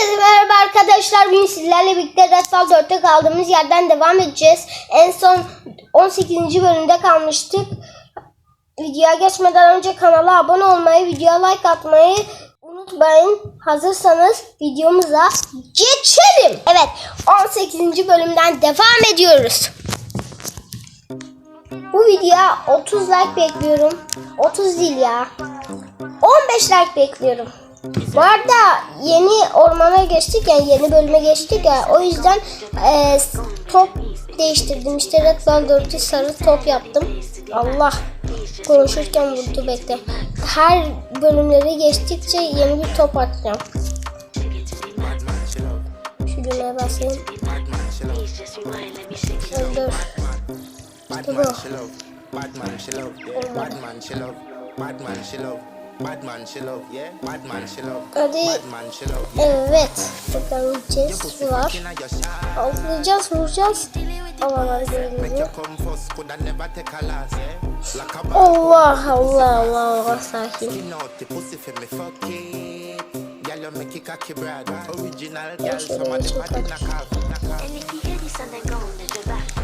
Herkese merhaba arkadaşlar. Bugün sizlerle birlikte Red Ball 4'te kaldığımız yerden devam edeceğiz. En son 18. bölümde kalmıştık. Videoya geçmeden önce kanala abone olmayı, videoya like atmayı unutmayın. Hazırsanız videomuza geçelim. Evet 18. bölümden devam ediyoruz. Bu videoya 30 like bekliyorum. 30 değil ya. 15 like bekliyorum. Bu arada yeni ormana geçtik yani yeni bölüme geçtik ya o yüzden e, top değiştirdim işte Red 4'ü sarı top yaptım. Allah konuşurken vurdu bekle. Her bölümleri geçtikçe yeni bir top atacağım. Şu düğmeye basayım. Öldür. İşte bu. Bad Hadi. bad man she love, yeah. Evet. Şu var. Avlayacağız, vuracağız. Allah Allah Allah Allah sakin.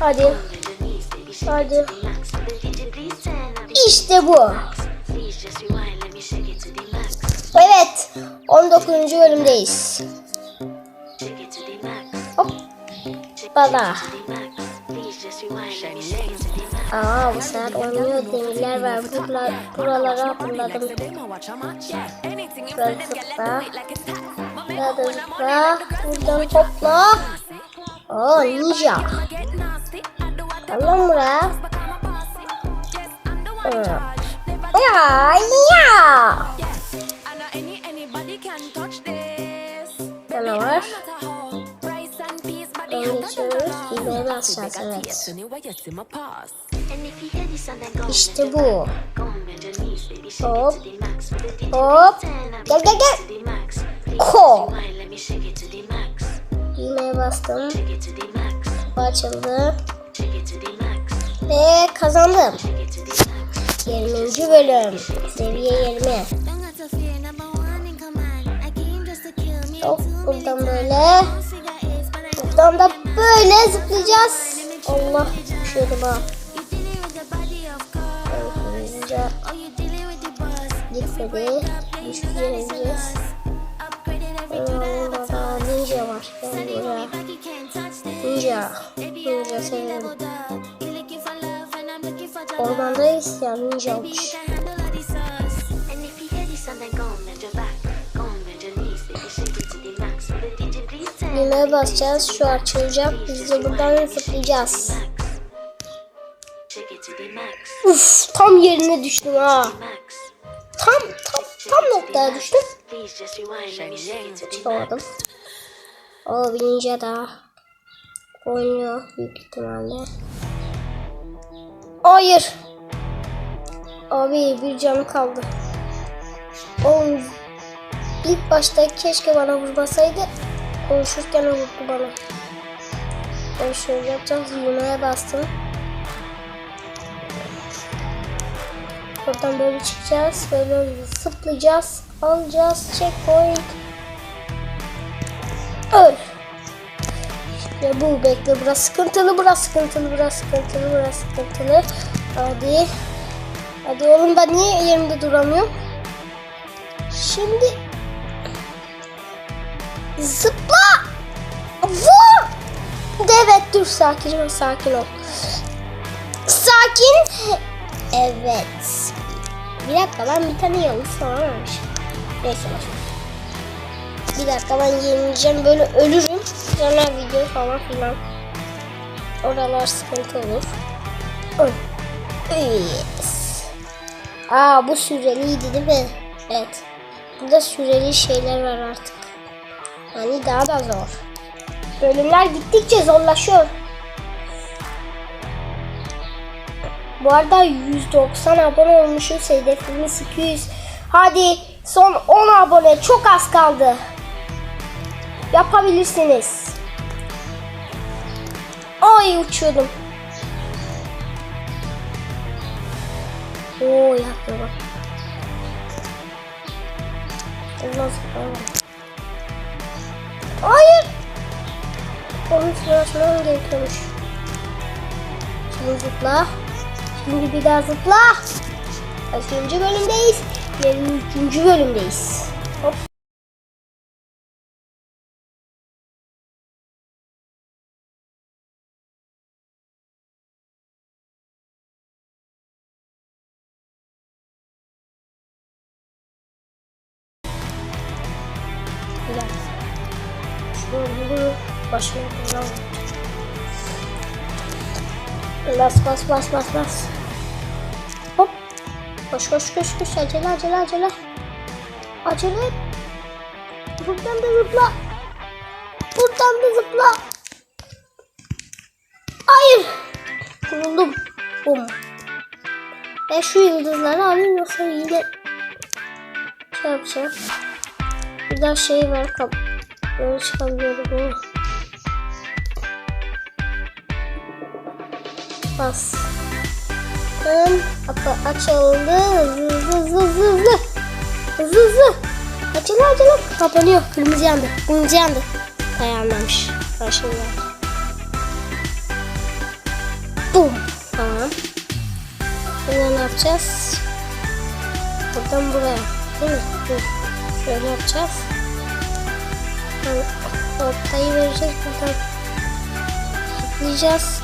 Hadi. Hadi. İşte bu. Evet. 19. bölümdeyiz. Hop. Bala. Aa bu sefer oynuyor demirler var. Buralar, buralara atladım. Böyle zıpla. Da zıpla. Buradan topla. Oo ninja. Allah'ım buraya. Ya ya. Ne var? Ben geçiyoruz. Evet. İşte bu. Hop. Hop. Gel gel gel. Ko. Düğmeye bastım. Bu açıldı. Ve kazandım. 20. bölüm. Seviye 20. Hop buradan böyle. Buradan da böyle zıplayacağız. Allah düşüyordum ha. Hızlıca gitmedi. Düşeceğiz. Orada ninja var. Gel buraya. Ninja. Ninja severim. Ormandayız ya ninja olmuş. Düğmeye basacağız. Şu açılacak. Biz de buradan zıplayacağız. Uf tam yerine düştüm ha. Tam tam tam noktaya düştüm. Çıkamadım. O bir ninja daha. Oynuyor büyük ihtimalle. Hayır. Abi bir canım kaldı. Oğlum ilk başta keşke bana vurmasaydı. Konuşurken vurdu bana. Ben şöyle yapacağız. Yumaya bastım. Buradan böyle çıkacağız. Böyle zıplayacağız. Alacağız. Checkpoint. Öl. İşte bu bekle. Burası sıkıntılı. Burası sıkıntılı. Burası sıkıntılı. Burası sıkıntılı. Hadi. Hadi oğlum ben niye yerimde duramıyorum? Şimdi zıpla. Vur. Evet dur sakin ol sakin ol. Sakin. Evet. Bir dakika ben bir tane yanlış soramamışım. Neyse ver. Bir dakika ben yenileceğim böyle ölürüm. Sonra video falan filan. Oralar sıkıntı olur. Yes. Aa bu süreliydi değil mi? Evet. Burada süreli şeyler var artık. Yani daha da zor. Bölümler gittikçe zorlaşıyor. Bu arada 190 abone olmuşuz. Hedefimiz 200. Hadi son 10 abone. Çok az kaldı. Yapabilirsiniz. Ay uçuyordum. Oo yapıyor bak. Zıplama. Hayır. Onun için açmam gerekiyormuş. Şimdi zıpla. Şimdi bir daha zıpla. Kaçıncı bölümdeyiz? 23. bölümdeyiz. Hop. Bunu başına koyalım. Bas bas bas bas bas. Hop. Koş koş koş koş. Acele acele acele. Acele. Buradan da zıpla. Buradan da zıpla. Hayır. Kuruldum. Bum. Ben şu yıldızları alayım yoksa yine şey yapacağım. Bir daha şey var kap. Böyle çıkabiliyorum bunu. Bas. Tamam. Apa açıldı. Hızlı hızlı hızlı hızlı hızlı. Hızlı hızlı. Acele acele. Kapanıyor. Kırmızı yandı. Kırmızı yandı. Dayanmamış. Başında. Bum. Tamam. Şimdi ne yapacağız? Buradan buraya. Değil mi? Dur. Şöyle yapacağız. Ortayı vereceğiz. Buradan zıplayacağız.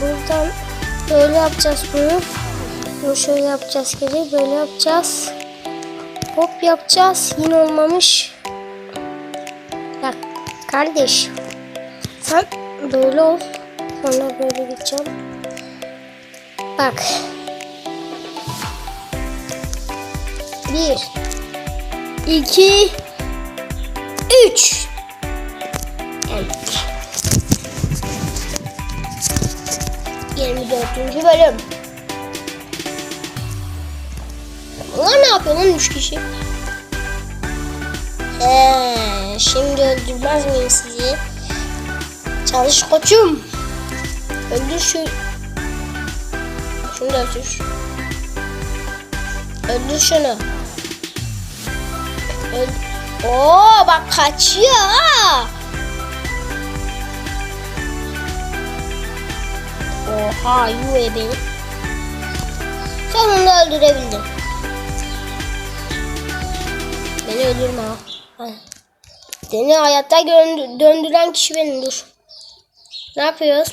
Buradan böyle yapacağız bunu. Bunu şöyle yapacağız geri. Böyle yapacağız. Hop yapacağız. Yine olmamış. Bak kardeş. Sen böyle ol. Sonra böyle gideceğim. Bak. Bir. iki, Üç. Evet. 24. bölüm. Bunlar ne yapıyor lan üç kişi? He, şimdi öldürmez miyim sizi? Çalış koçum. Öldür şu. Şunu da öldür. Öldür şunu. Öldür. Oo bak kaçıyor ha. Oha yuve beni. Sonunda öldürebildim. Beni öldürme ha. Seni hayatta döndü- döndüren kişi benim dur. Ne yapıyoruz?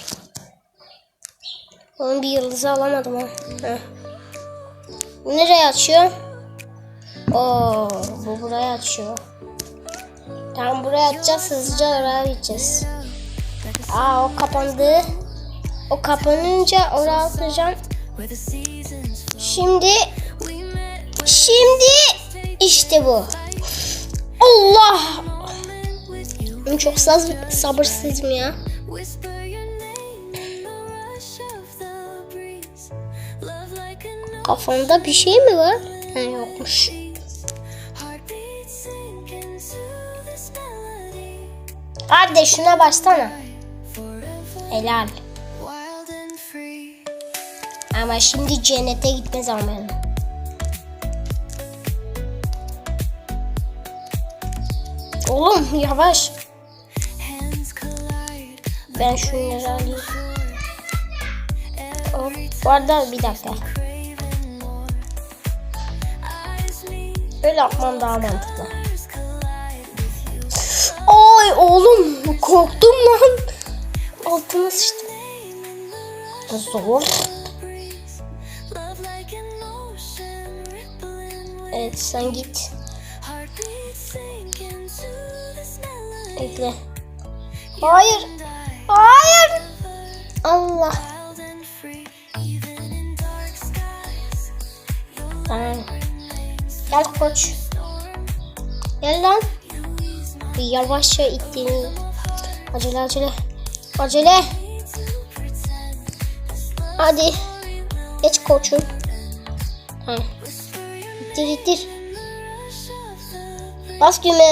Onun bir yıldızı alamadım ha. Bu nereye açıyor? Oo, bu buraya açıyor. Tamam buraya atacağız hızlıca oraya gideceğiz. Aa o kapandı. O kapanınca oraya atacağım. Şimdi şimdi işte bu. Allah! Ben çok saz, sabırsızım ya. Kafanda bir şey mi var? Ha, yokmuş. Kardeş şuna. Forever Helal. Ama şimdi cennete gitme zamanı. Oğlum yavaş. Ben şunları alayım. Every Bu arada bir dakika. Böyle yapmam daha mantıklı. Oğlum korktum lan. Altıma sıçtım. Zor. Evet sen git. Bekle. Hayır. Hayır. Allah. Tamam. Gel koç. Gel lan. Yavaşça ittiğini. Acele acele. Acele. Hadi. Geç koçum. Ha. İttir ittir. Bas like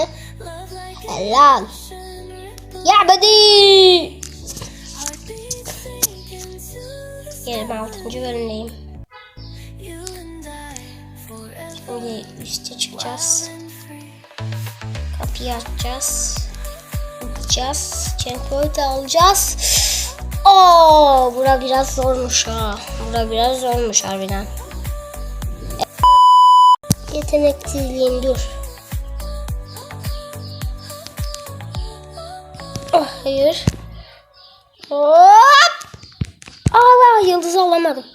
Helal. Ya bedi. Yerim 6. bölümdeyim. Şimdi üste çıkacağız. Kapıyı açacağız. gideceğiz. Checkpoint alacağız. Oo, bura biraz zormuş ha. Bura biraz zormuş harbiden. Yeteneksizliğim dur. Oh, hayır. Hop! Allah yıldızı alamadım.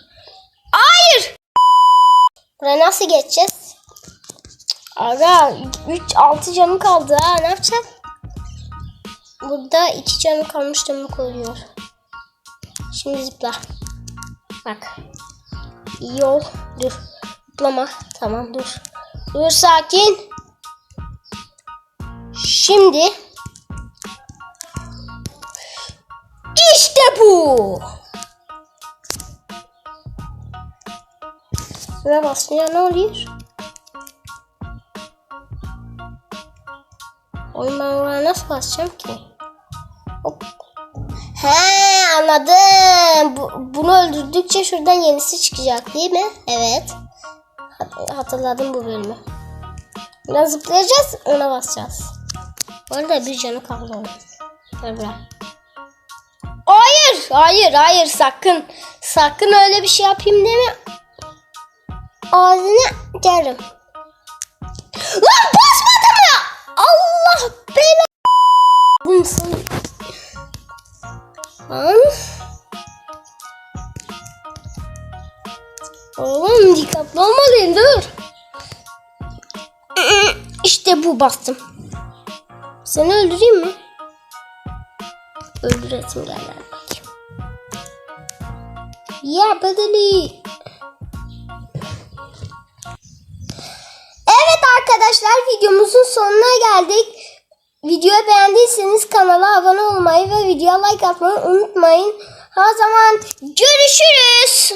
Hayır! Buraya nasıl geçeceğiz? Aga 3 6 canım kaldı ha ne yapacağız? Burada 2 canım kalmış demek oluyor. Şimdi zıpla. Bak. Yol. Dur. Zıplama. Tamam dur. Dur sakin. Şimdi. İşte bu. Şuraya basınca ne oluyor? Oraya nasıl basacağım ki? Hop. He anladım. Bu, bunu öldürdükçe şuradan yenisi çıkacak değil mi? Evet. Hat- Hatırladım bu bölümü. Buradan zıplayacağız ona basacağız. Bu arada bir canı kaldı onun. Hayır, hayır, hayır sakın. Sakın öyle bir şey yapayım deme. Ağzına derim. Lan basmadım ya. Allah bela. Bu nasıl? Lan. Oğlum dikkatli olmalıyım dur. İşte bu bastım. Seni öldüreyim mi? Öldüresim geldi. Ya bedeli. Arkadaşlar videomuzun sonuna geldik. Videoyu beğendiyseniz kanala abone olmayı ve videoya like atmayı unutmayın. O zaman görüşürüz.